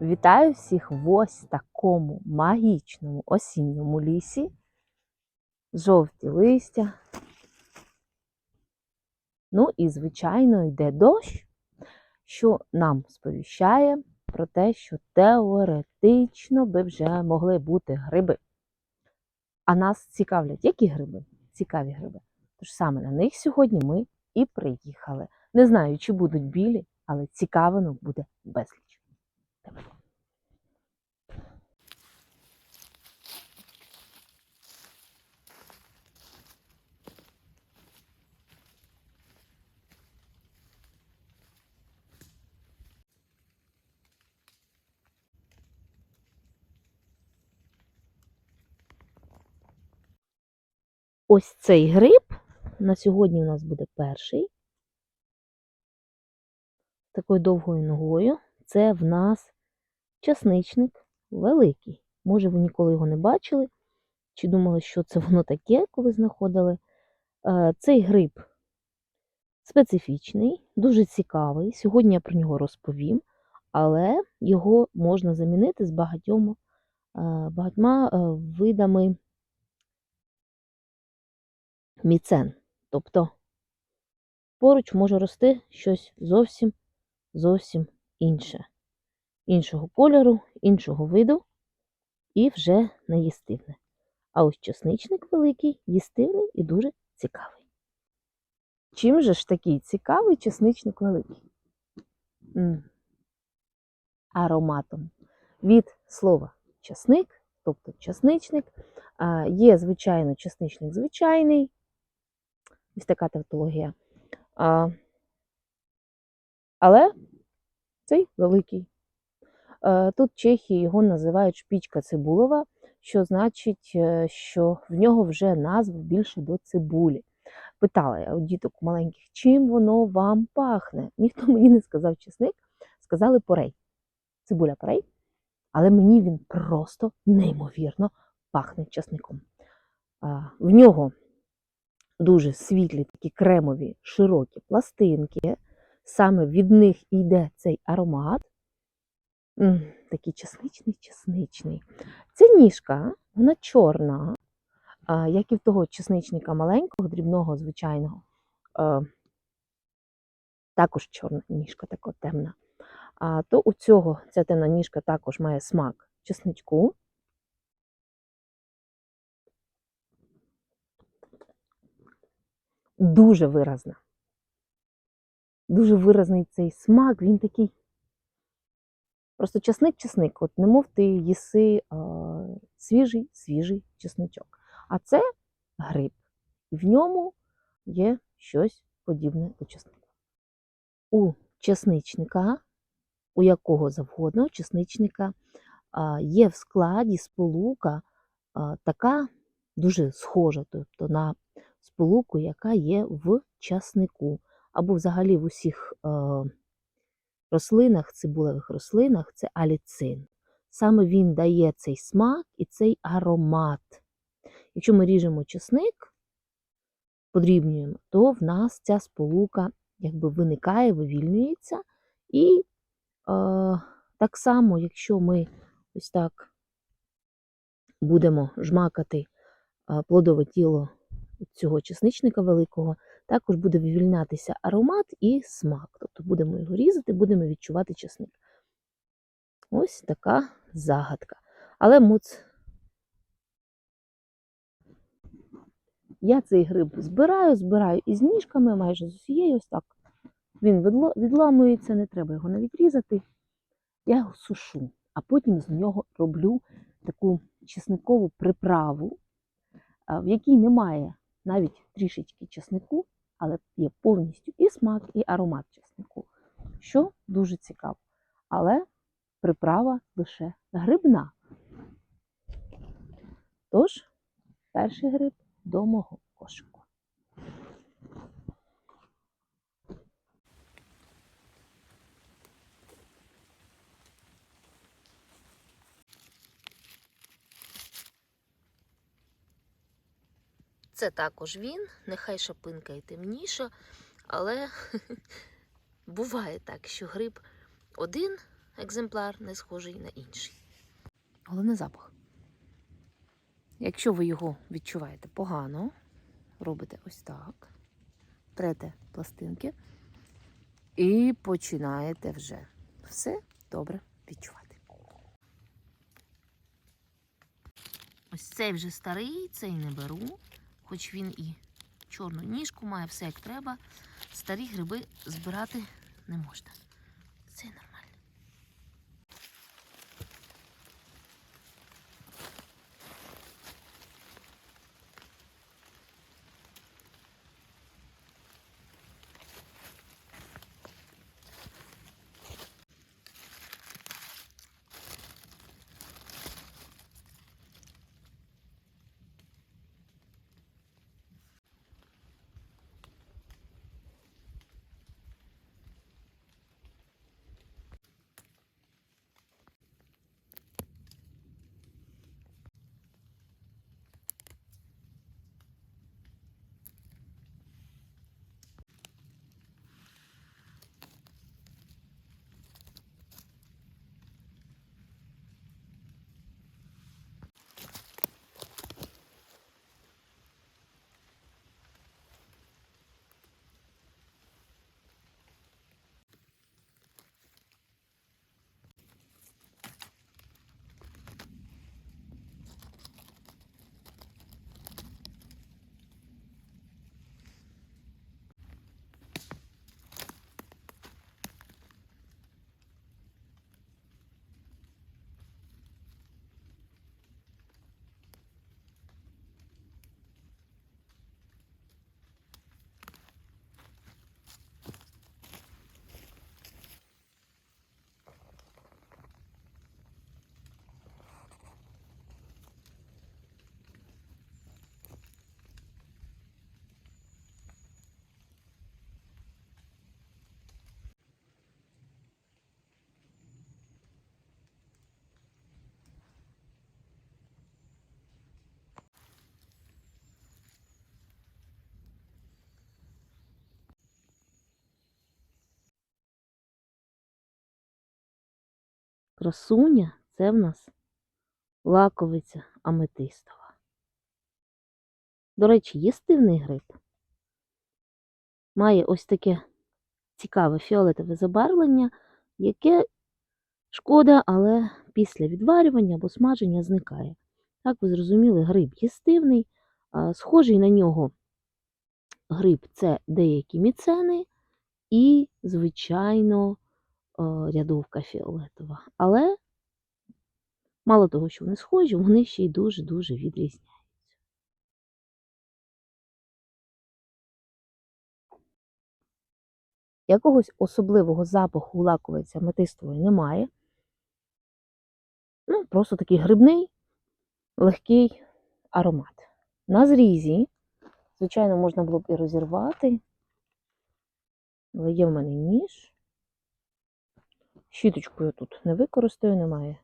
Вітаю всіх в ось такому магічному осінньому лісі. Жовті листя. Ну і, звичайно, йде дощ, що нам сповіщає про те, що теоретично би вже могли бути гриби. А нас цікавлять, які гриби? Цікаві гриби. Тож саме на них сьогодні ми і приїхали. Не знаю, чи будуть білі, але цікавинок буде безліч. Ось цей гриб на сьогодні у нас буде перший. Такою довгою ногою. Це в нас часничник великий. Може, ви ніколи його не бачили, чи думали, що це воно таке, коли знаходили. Е, Цей гриб специфічний, дуже цікавий. Сьогодні я про нього розповім, але його можна замінити з багатьма, е, багатьма е, видами міцен. Тобто поруч може рости щось зовсім зовсім інше. Іншого кольору, іншого виду і вже не їстивне. А ось чесничник великий, їстивний і дуже цікавий. Чим же ж такий цікавий чесничник великий? М. Ароматом. Від слова часник, тобто часничник, є, звичайно, часничник звичайний, ось така тавтологія. Але цей великий. Е, Тут Чехії його називають шпічка цибулова, що значить, е, що в нього вже назва більше до цибулі. Питала я у діток маленьких, чим воно вам пахне? Ніхто мені не сказав чесник, сказали порей. Цибуля порей, але мені він просто неймовірно пахне часником. В нього дуже світлі, такі кремові, широкі пластинки. Саме від них йде цей аромат. Такий чесничний, чесничний. Ця ніжка, вона чорна, як і в того чесничника маленького, дрібного, звичайного. Також чорна ніжка, така темна. А то у цього ця темна ніжка також має смак чесничку. Дуже виразна. Дуже виразний цей смак, він такий. Просто часник-часник, от немов ти їси а, свіжий свіжий чесничок. А це гриб. І в ньому є щось подібне до чеснику. У чесничника, у якого завгодно, у чесничника є в складі сполука така дуже схожа, тобто на сполуку, яка є в часнику, або взагалі в усіх е, рослинах, цибулевих рослинах, це аліцин. Саме він дає цей смак і цей аромат. Якщо ми ріжемо чесник, подрібнюємо, то в нас ця сполука якби виникає, вивільнюється. І е, так само, якщо ми ось так будемо жмакати е, плодове тіло цього чесничника великого, також буде вивільнятися аромат і смак. Тобто будемо його різати, будемо відчувати чесник. Ось така загадка. Але муц. Я цей гриб збираю, збираю із ніжками, майже з усією ось так. Він відламується, не треба його навіть різати. Я його сушу, а потім з нього роблю таку чесникову приправу, в якій немає навіть трішечки чеснику, але є повністю і смак, і аромат чеснику, що дуже цікаво. Але приправа лише грибна. Тож, перший гриб до мого кошику. Це також він, нехай шапинка і темніша, але буває так, що гриб один екземпляр не схожий на інший. Головне запах. Якщо ви його відчуваєте погано, робите ось так, трете пластинки і починаєте вже все добре відчувати. Ось цей вже старий, цей не беру, хоч він і чорну ніжку має все як треба. Старі гриби збирати не можна. Це нормально. Красуня це в нас лаковиця аметистова. До речі, їстивний гриб. Має ось таке цікаве фіолетове забарвлення, яке шкода, але після відварювання або смаження зникає. Так, ви зрозуміли, гриб їстивний, схожий на нього гриб це деякі міцени і, звичайно, рядовка фіолетова. Але мало того, що вони схожі, вони ще й дуже-дуже відрізняються. Якогось особливого запаху у лаковиці аметистової немає. Ну, просто такий грибний, легкий аромат. На зрізі, звичайно, можна було б і розірвати, але є в мене ніж. Щіточку я тут не використаю, немає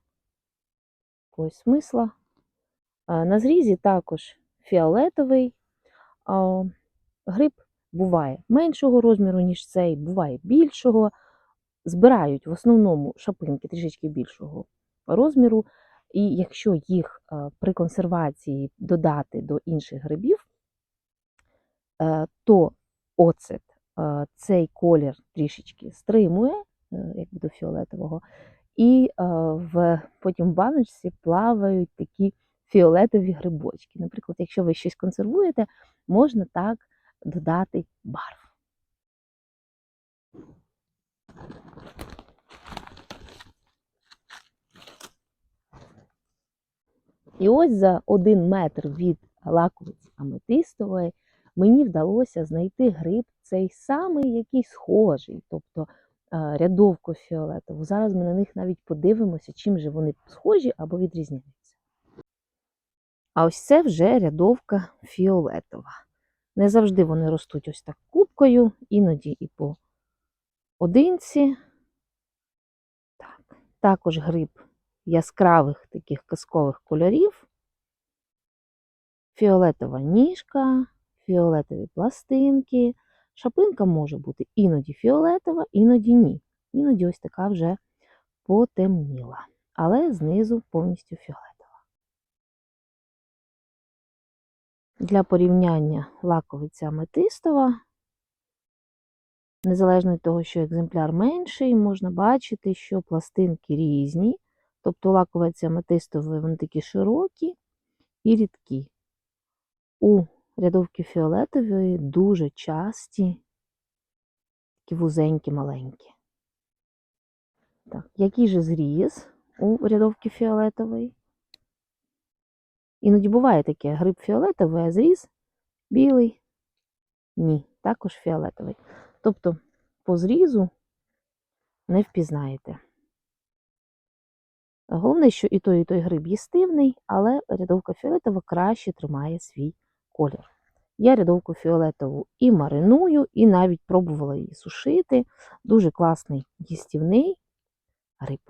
якогось смисла. На зрізі також фіолетовий гриб буває меншого розміру, ніж цей, буває більшого. Збирають в основному шапинки трішечки більшого розміру. І якщо їх при консервації додати до інших грибів, е, то оцет е, цей колір трішечки стримує, якби до фіолетового, і е, в, потім в баночці плавають такі фіолетові грибочки. Наприклад, якщо ви щось консервуєте, можна так додати барв. І ось за один метр від лаковиці аметистової мені вдалося знайти гриб цей самий, який схожий, тобто е, рядовку фіолетову. Зараз ми на них навіть подивимося, чим же вони схожі або відрізняються. А ось це вже рядовка фіолетова. Не завжди вони ростуть ось так кубкою, іноді і по одинці. Так. Також гриб яскравих таких казкових кольорів. Фіолетова ніжка, фіолетові пластинки. Шапинка може бути іноді фіолетова, іноді ні. Іноді ось така вже потемніла, але знизу повністю фіолетова. Для порівняння лаковиця аметистова, незалежно від того, що екземпляр менший, можна бачити, що пластинки різні, тобто лаковиця аметистової вони такі широкі і рідкі. У рядовки фіолетової дуже часті, такі вузенькі маленькі. Так, який же зріз у рядовки фіолетової? Іноді буває таке гриб фіолетовий, а зріз білий. Ні, також фіолетовий. Тобто по зрізу не впізнаєте. Головне, що і той, і той гриб їстивний, але рядовка фіолетова краще тримає свій колір. Я рядовку фіолетову і мариную, і навіть пробувала її сушити. Дуже класний їстівний риб.